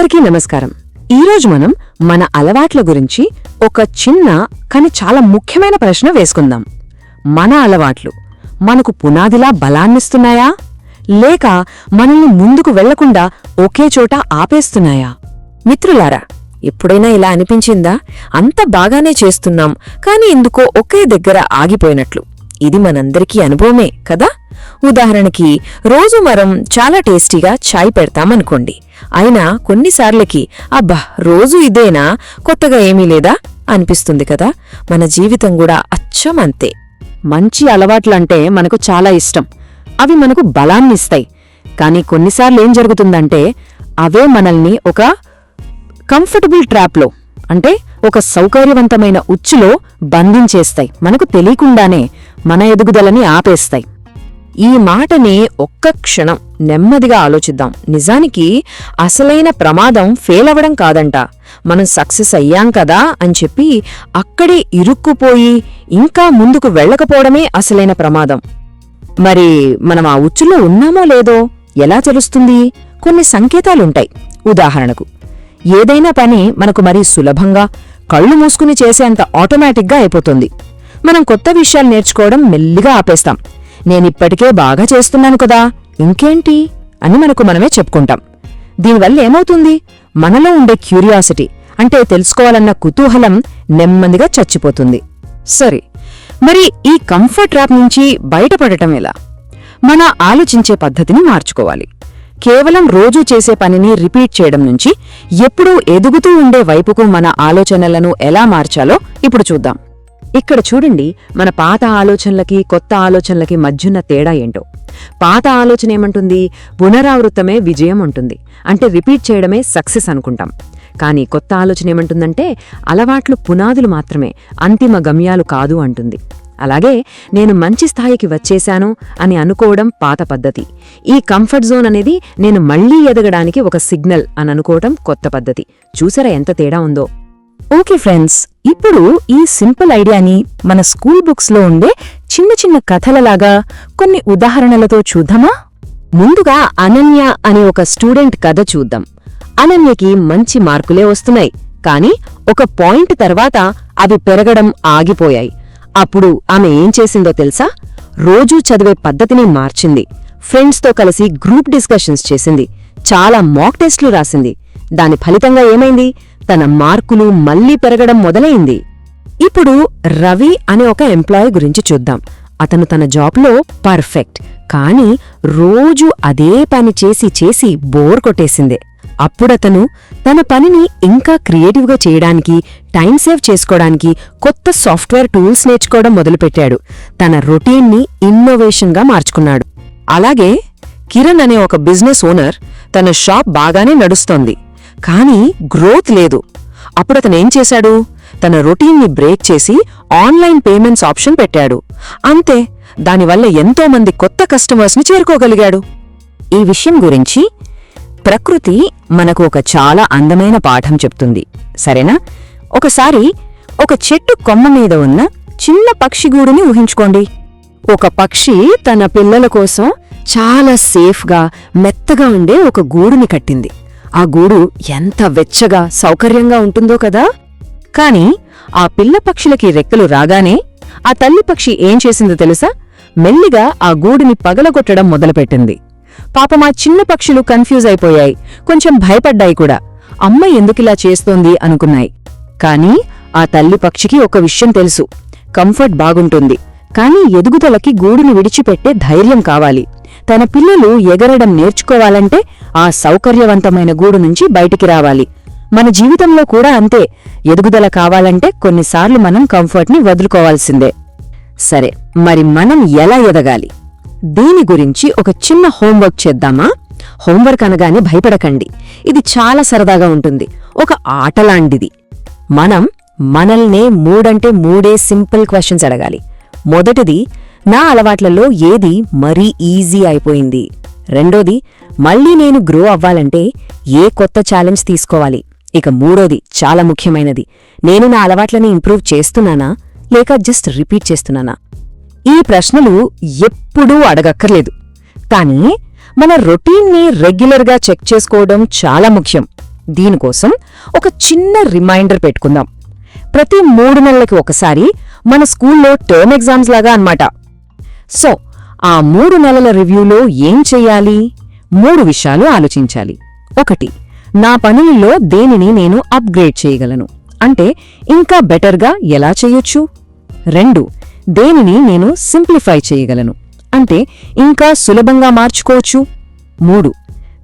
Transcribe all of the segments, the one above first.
అందరికీ నమస్కారం. ఈరోజు మనం మన అలవాట్ల గురించి ఒక చిన్న కానీ చాలా ముఖ్యమైన ప్రశ్న వేసుకుందాం. మన అలవాట్లు మనకు పునాదిలా బలాన్నిస్తున్నాయా? లేక మనల్ని ముందుకు వెళ్ళకుండా ఒకే చోట ఆపేస్తున్నాయా? మిత్రులారా ఎప్పుడైనా ఇలా అనిపించిందా? అంత బాగానే చేస్తున్నాం కాని ఎందుకో ఒకే దగ్గర ఆగిపోయినట్లు. ఇది మనందరికీ అనుభవమే కదా? ఉదాహరణకి రోజు మనం చాలా టేస్టీగా చాయ్ పెడతామనుకోండి. అయినా కొన్నిసార్లకి అబ్బా రోజు ఇదేనా? కొత్తగా ఏమీ లేదా? అనిపిస్తుంది కదా? మన జీవితం కూడా అచ్చం అంతే. మంచి అలవాట్లంటే మనకు చాలా ఇష్టం. అవి మనకు బలాన్నిస్తాయి కానీ కొన్నిసార్లు ఏం జరుగుతుందంటే అవే మనల్ని ఒక కంఫర్టబుల్ ట్రాప్లో అంటే ఒక సౌకర్యవంతమైన ఉచ్చులో బంధించేస్తాయి. మనకు తెలియకుండానే మన ఎదుగుదలని ఆపేస్తాయి. ఈ మాటని ఒక్క క్షణం నెమ్మదిగా ఆలోచిద్దాం. నిజానికి అసలైన ప్రమాదం ఫెయిల్ అవ్వడం కాదంట. మనం సక్సెస్ అయ్యాం కదా అని చెప్పి అక్కడే ఇరుక్కుపోయి ఇంకా ముందుకు వెళ్ళకపోవడమే అసలైన ప్రమాదం. మరి మనం ఆ ఉచ్చులో ఉన్నామో లేదో ఎలా తెలుస్తుంది? కొన్ని సంకేతాలుంటాయి. ఉదాహరణకు ఏదైనా పని మనకు మరీ సులభంగా కళ్ళు మూసుకుని చేసేంత ఆటోమేటిక్గా అయిపోతుంది. మనం కొత్త విషయాలు నేర్చుకోవడం మెల్లిగా ఆపేస్తాం. నేనిప్పటికే బాగా చేస్తున్నాను కదా. ఇంకేంటి? అని మనకు మనమే చెప్పుకుంటాం. దీనివల్ల ఏమవుతుంది? మనలో ఉండే క్యూరియాసిటీ అంటే తెలుసుకోవాలన్న కుతూహలం నెమ్మదిగా చచ్చిపోతుంది. సరే మరి ఈ కంఫర్ట్ ట్రాప్ నుంచి బయటపడటం ఎలా? మన ఆలోచించే పద్ధతిని మార్చుకోవాలి. కేవలం రోజూ చేసే పనిని రిపీట్ చేయడం నుంచి ఎప్పుడూ ఎదుగుతూ ఉండే వైపుకు మన ఆలోచనలను ఎలా మార్చాలో ఇప్పుడు చూద్దాం. ఇక్కడ చూడండి మన పాత ఆలోచనలకి కొత్త ఆలోచనలకి మధ్యున్న తేడా ఏంటో. పాత ఆలోచన ఏమంటుంది? పునరావృతమే విజయం ఉంటుంది అంటే రిపీట్ చేయడమే సక్సెస్ అనుకుంటాం. కానీ కొత్త ఆలోచన ఏమంటుందంటే అలవాట్లు పునాదులు మాత్రమే అంతిమ గమ్యాలు కాదు అంటుంది. అలాగే నేను మంచి స్థాయికి వచ్చేశాను అని అనుకోవడం పాత పద్ధతి. ఈ కంఫర్ట్ జోన్ అనేది నేను మళ్ళీ ఎదగడానికి ఒక సిగ్నల్ అని అనుకోవడం కొత్త పద్ధతి. చూసారా ఎంత తేడా ఉందో? ఓకే ఫ్రెండ్స్ ఇప్పుడు ఈ సింపుల్ ఐడియాని మన స్కూల్ బుక్స్లో ఉండే చిన్న చిన్న కథలలాగా కొన్ని ఉదాహరణలతో చూద్దామా? ముందుగా అనన్య అనే ఒక స్టూడెంట్ కథ చూద్దాం. అనన్యకి మంచి మార్కులే వస్తున్నాయి కానీ ఒక పాయింట్ తర్వాత అవి పెరగడం ఆగిపోయాయి. అప్పుడు ఆమె ఏం చేసిందో తెలుసా? రోజూ చదివే పద్ధతిని మార్చింది. ఫ్రెండ్స్తో కలిసి గ్రూప్ డిస్కషన్స్ చేసింది. చాలా మాక్ టెస్ట్లు రాసింది. దాని ఫలితంగా ఏమైంది? తన మార్కులు మళ్ళీ పెరగడం మొదలైంది. ఇప్పుడు రవి అనే ఒక ఎంప్లాయీ గురించి చూద్దాం. అతను తన జాబ్లో పర్ఫెక్ట్ కానీ రోజు అదే పని చేసి చేసి బోర్ కొట్టేసిందే. అప్పుడతను తన పనిని ఇంకా క్రియేటివ్గా చేయడానికి టైం సేవ్ చేసుకోవడానికి కొత్త సాఫ్ట్వేర్ టూల్స్ నేర్చుకోవడం మొదలుపెట్టాడు. తన రొటీన్ని ఇన్నోవేషన్గా మార్చుకున్నాడు. అలాగే కిరణ్ అనే ఒక బిజినెస్ ఓనర్ తన షాప్ బాగానే నడుస్తోంది. కానీ గ్రోత్ లేదు. అప్పుడతనేం చేశాడు? తన రొటీన్ని బ్రేక్ చేసి ఆన్లైన్ పేమెంట్స్ ఆప్షన్ పెట్టాడు. అంతే దానివల్ల ఎంతోమంది కొత్త కస్టమర్స్ని చేరుకోగలిగాడు. ఈ విషయం గురించి ప్రకృతి మనకు ఒక చాలా అందమైన పాఠం చెప్తుంది. సరేనా? ఒకసారి ఒక చెట్టు కొమ్మ మీద ఉన్న చిన్న పక్షిగూడుని ఊహించుకోండి. ఒక పక్షి తన పిల్లల కోసం చాలా సేఫ్గా మెత్తగా ఉండే ఒక గూడుని కట్టింది. ఆ గూడు ఎంత వెచ్చగా సౌకర్యంగా ఉంటుందో కదా? కాని ఆ పిల్ల పక్షులకి రెక్కలు రాగానే ఆ తల్లి పక్షి ఏం చేసిందో తెలుసా? మెల్లిగా ఆ గూడిని పగలగొట్టడం మొదలుపెట్టింది. పాపమా చిన్న పక్షులు కన్ఫ్యూజ్ అయిపోయాయి. కొంచెం భయపడ్డాయి కూడా. అమ్మ ఎందుకిలా చేస్తోంది అనుకున్నాయి. కాని ఆ తల్లి పక్షికి ఒక విషయం తెలుసు. కంఫర్ట్ బాగుంటుంది. కాని ఎదుగుదలకి గూడుని విడిచిపెట్టే ధైర్యం కావాలి. తన పిల్లలు ఎగరడం నేర్చుకోవాలంటే ఆ సౌకర్యవంతమైన గూడు నుంచి బయటికి రావాలి. మన జీవితంలో కూడా అంతే. ఎదుగుదల కావాలంటే కొన్నిసార్లు మనం కంఫర్ట్ని వదులుకోవాల్సిందే. సరే మరి మనం ఎలా ఎదగాలి? దీని గురించి ఒక చిన్న హోంవర్క్ చేద్దామా? హోంవర్క్ అనగానే భయపడకండి. ఇది చాలా సరదాగా ఉంటుంది. ఒక ఆటలాంటిది. మనం మనల్నే మూడంటే మూడే సింపుల్ క్వశ్చన్స్ అడగాలి. మొదటిది నా అలవాట్లలో ఏది మరీ ఈజీ అయిపోయింది? రెండోది మళ్ళీ నేను గ్రో అవ్వాలంటే ఏ కొత్త ఛాలెంజ్ తీసుకోవాలి? ఇక మూడోది చాలా ముఖ్యమైనది. నేను నా అలవాట్లని ఇంప్రూవ్ చేస్తున్నానా? లేక జస్ట్ రిపీట్ చేస్తున్నానా? ఈ ప్రశ్నలు ఎప్పుడూ అడగక్కర్లేదు. కానీ మన రొటీన్ని రెగ్యులర్గా చెక్ చేసుకోవడం చాలా ముఖ్యం. దీనికోసం ఒక చిన్న రిమైండర్ పెట్టుకుందాం. ప్రతి మూడు నెలలకి ఒకసారి మన స్కూల్లో టర్మ్ ఎగ్జామ్స్ లాగా అన్నమాట. సో ఆ మూడు నెలల రివ్యూలో ఏం చెయ్యాలి మూడు విషయాలు ఆలోచించాలి. ఒకటి నా పనులలో దేనిని నేను అప్గ్రేడ్ చేయగలను? అంటే ఇంకా బెటర్గా ఎలా చేయొచ్చు? రెండు దేనిని నేను సింప్లిఫై చేయగలను? అంటే ఇంకా సులభంగా మార్చుకోవచ్చు? మూడు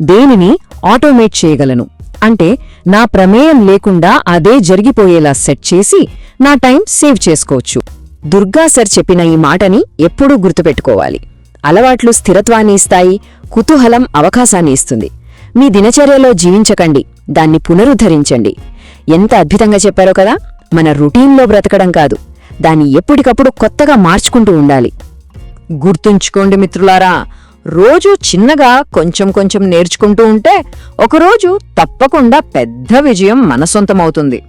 దేనిని ఆటోమేట్ చేయగలను? అంటే నా ప్రమేయం లేకుండా అదే జరిగిపోయేలా సెట్ చేసి నా టైం సేవ్ చేసుకోవచ్చు. దుర్గా సర్ చెప్పిన ఈ మాటని ఎప్పుడూ గుర్తుపెట్టుకోవాలి. అలవాట్లు స్థిరత్వాన్ని ఇస్తాయి కుతూహలం అవకాశాన్ని ఇస్తుంది. మీ దినచర్యలో జీవించకండి దాన్ని పునరుద్ధరించండి. ఎంత అద్భుతంగా చెప్పారో కదా మన రొటీన్లో బ్రతకడం కాదు దాన్ని ఎప్పటికప్పుడు కొత్తగా మార్చుకుంటూ ఉండాలి. గుర్తుంచుకోండి మిత్రులారా రోజు చిన్నగా కొంచెం కొంచెం నేర్చుకుంటూ ఉంటే ఒకరోజు తప్పకుండా పెద్ద విజయం మన సొంతమవుతుంది.